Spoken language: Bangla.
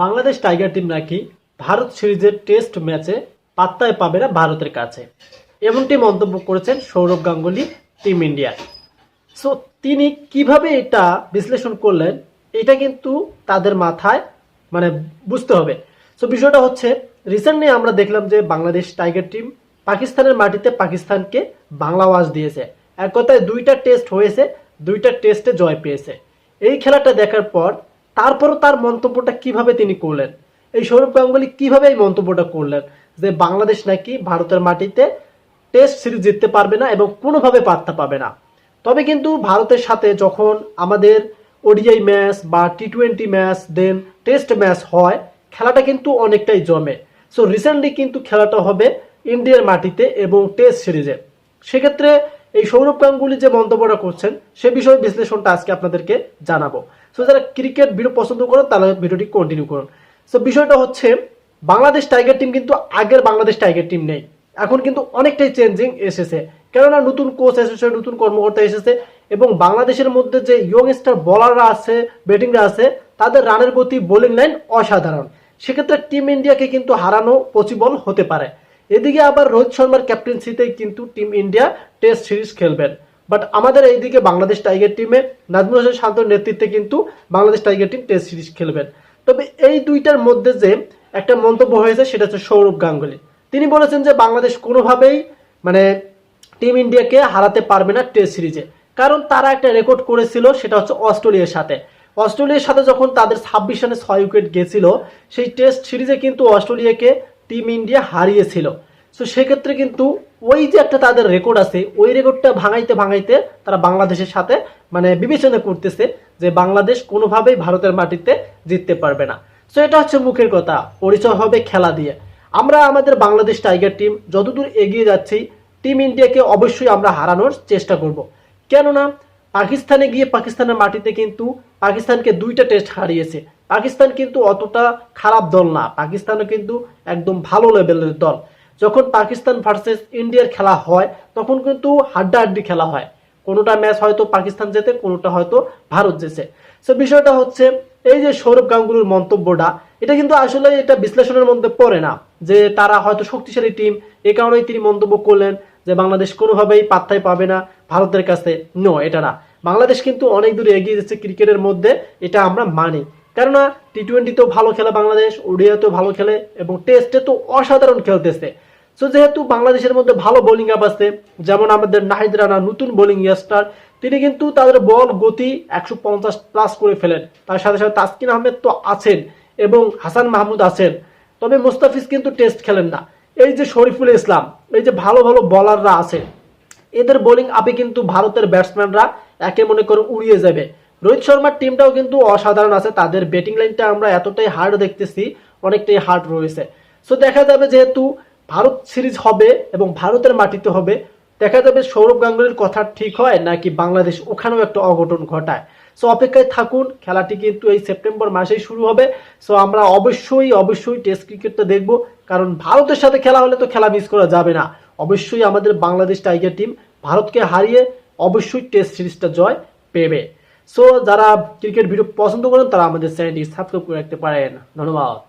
বাংলাদেশ টাইগার টিম নাকি ভারত সিরিজের টেস্ট ম্যাচে পাত্তায় পাবে না ভারতের কাছে। এমনটি মন্তব্য করেছেন Sourav Ganguly, team India. So তিনি কীভাবে এটা বিশ্লেষণ করলেন, এটা কিন্তু তাদের মাথায় মানে বুঝতে হবে। সো বিষয়টা হচ্ছে রিসেন্টলি আমরা দেখলাম যে বাংলাদেশ টাইগার টিম পাকিস্তানের মাটিতে পাকিস্তানকে বাংলা ওয়াজ দিয়েছে। এক কথায় দুইটা টেস্ট হয়েছে, দুইটা টেস্টে জয় পেয়েছে। এই খেলাটা দেখার পর তারপরও তার মন্তব্যটা কীভাবে তিনি করলেন? এই সৌরভ গাঙ্গুলি কীভাবে এই মন্তব্যটা করলেন? যে বাংলাদেশ নাকি ভারতের মাটিতে টেস্ট সিরিজ জিততে পারবে না এবং কোনোভাবে পাত্তা পাবে না। তবে কিন্তু ভারতের সাথে যখন আমাদের ওডিআই ম্যাচ বা T twenty match then test match হয়, খেলাটা কিন্তু অনেকটাই জমে। সো রিসেন্টলি কিন্তু খেলাটা হবে ইন্ডিয়ার মাটিতে এবং টেস্ট সিরিজে সেক্ষেত্রে এই সৌরভ গাঙ্গুলি যে মন্তব্যটা করছেন, সে বিষয়ে বিশ্লেষণটা আজকে আপনাদেরকে জানাব। সো যারা ক্রিকেট ভিডিও পছন্দ করেন তাহলে ভিডিওটি কন্টিনিউ করুন। সো বিষয়টা হচ্ছে, বাংলাদেশ টাইগার টিম কিন্তু আগের বাংলাদেশ টাইগার টিম নেই। এখন কিন্তু অনেকটাই চেঞ্জিং এসেছে। কেননা নতুন কোচ এসেছে, নতুন কর্মকর্তা এসেছে এবং বাংলাদেশের মধ্যে যে ইয়ং ইয়ংস্টার বলাররা আছে ব্যাটিংরা আছে, তাদের রানের গতি বোলিং লাইন অসাধারণ। সেক্ষেত্রে টিম ইন্ডিয়াকে কিন্তু হারানো পসিবল হতে পারে। এদিকে আবার রোহিত শর্মার ক্যাপ্টেন্সিতে কিন্তু টিম ইন্ডিয়া টেস্ট সিরিজ খেলবেন। আমাদের এইদিকে বাংলাদেশ টাইগার টিমে নাজমুল হোসেন শান্তর নেতৃত্বে কিন্তু Bangladesh tiger team test series খেলবেন। তবে এই দুইটার মধ্যে যে একটা মন্তব্য হয়েছে সেটা হচ্ছে সৌরভ গাঙ্গুলি। তিনি বলেছেন যে বাংলাদেশ কোনোভাবেই মানে টিম ইন্ডিয়াকে হারাতে পারবে না টেস্ট সিরিজে কারণ তারা একটা রেকর্ড করেছিল, সেটা হচ্ছে অস্ট্রেলিয়ার সাথে। অস্ট্রেলিয়ার সাথে যখন তাদের ছাব্বিশ রানে ছয় উইকেট গেছিল, সেই টেস্ট সিরিজে কিন্তু অস্ট্রেলিয়াকে টিম ইন্ডিয়া হারিয়েছিল। সো সেক্ষেত্রে কিন্তু ওই যে একটা তাদের রেকর্ড আছে, ওই রেকর্ডটা ভাঙাইতে ভাঙাইতে তারা বাংলাদেশের সাথে মানে বিবেচনা করতেছে যে বাংলাদেশ কোনোভাবেই ভারতের মাটিতে জিততে পারবে না। সো এটা হচ্ছে মুখের কথা, পরিচয় হবে খেলা দিয়ে। আমরা আমাদের বাংলাদেশ টাইগার টিম যতদূর এগিয়ে যাচ্ছি টিম ইন্ডিয়াকে অবশ্যই আমরা হারানোর চেষ্টা করব। কেননা, পাকিস্তানে গিয়ে পাকিস্তানের মাটিতে কিন্তু পাকিস্তানকে দুইটা টেস্ট হারিয়েছে। পাকিস্তান কিন্তু অতটা খারাপ দল না, পাকিস্তানও কিন্তু একদম ভালো লেভেলের দল। যখন পাকিস্তান ভার্সেস ইন্ডিয়ার খেলা হয়, তখন কিন্তু হাড্ডাহাড্ডি খেলা হয়। কোনোটা ম্যাচ হয়তো পাকিস্তান জেতে, কোনোটা হয়তো ভারত জেতে। সো বিষয়টা হচ্ছে, এই যে সৌরভ গাঙ্গুলির মন্তব্যটা, এটা কিন্তু আসলে এটা বিশ্লেষণের মধ্যে পড়ে না, যে তারা হয়তো শক্তিশালী টিম এই কারণেই তিনি মন্তব্য করলেন যে বাংলাদেশ কোনোভাবেই পাত্তাই পাবে না ভারতের কাছে। নো এটা না। বাংলাদেশ কিন্তু অনেক দূরে এগিয়ে যাচ্ছে ক্রিকেটের মধ্যে, এটা আমরা মানি। কেননা টি টোয়েন্টিতেও ভালো খেলে বাংলাদেশ ওডিআতেও ভালো খেলে, এবং টেস্টে তো অসাধারণ খেলতেছে। সো যেহেতু বাংলাদেশের মধ্যে ভালো বোলিং আপ আছে, যেমন আমাদের নাহিদ রানা, নতুন বোলিং ইয়াস্টার তিনি কিন্তু তাদের বল গতি একশো পঞ্চাশ প্লাস করে ফেলেন। তার সাথে সাথে তাসকিন আহমেদ তো আছেন এবং হাসান মাহমুদ আছেন। তবে মুস্তাফিজ কিন্তু টেস্ট খেলেন না। এই যে শরীফুল ইসলাম, এই যে ভালো ভালো বলাররা আছে এদের বোলিং আপে কিন্তু ভারতের ব্যাটসম্যানরা একে মনে করে উড়িয়ে যাবে। রোহিত শর্মার টিমটাও কিন্তু অসাধারণ আছে, তাদের ব্যাটিং লাইনটা আমরা এতটাই হার্ড দেখতেছি, অনেকটাই হার্ড রয়েছে। সো দেখা যাবে যেহেতু ভারত সিরিজ হবে এবং ভারতের মাটিতে হবে। দেখা যাবে সৌরভ গাঙ্গুলির কথা ঠিক হয় নাকি বাংলাদেশ ওখানেও একটা অঘটন ঘটায়। সো অপেক্ষায় থাকুন, খেলাটি কিন্তু এই সেপ্টেম্বর মাসেই শুরু হবে। সো আমরা অবশ্যই অবশ্যই টেস্ট ক্রিকেটটা দেখব। কারণ ভারতের সাথে খেলা হলে তো খেলা মিস করা যাবে না। অবশ্যই আমাদের বাংলাদেশ টাইগার টিম ভারতকে হারিয়ে অবশ্যই টেস্ট সিরিজটা জয় পেবে। সো যারা ক্রিকেট ভিডিও পছন্দ করেন তারা আমাদের চ্যানেলটি সাবস্ক্রাইব করে রাখতে পারেন। ধন্যবাদ।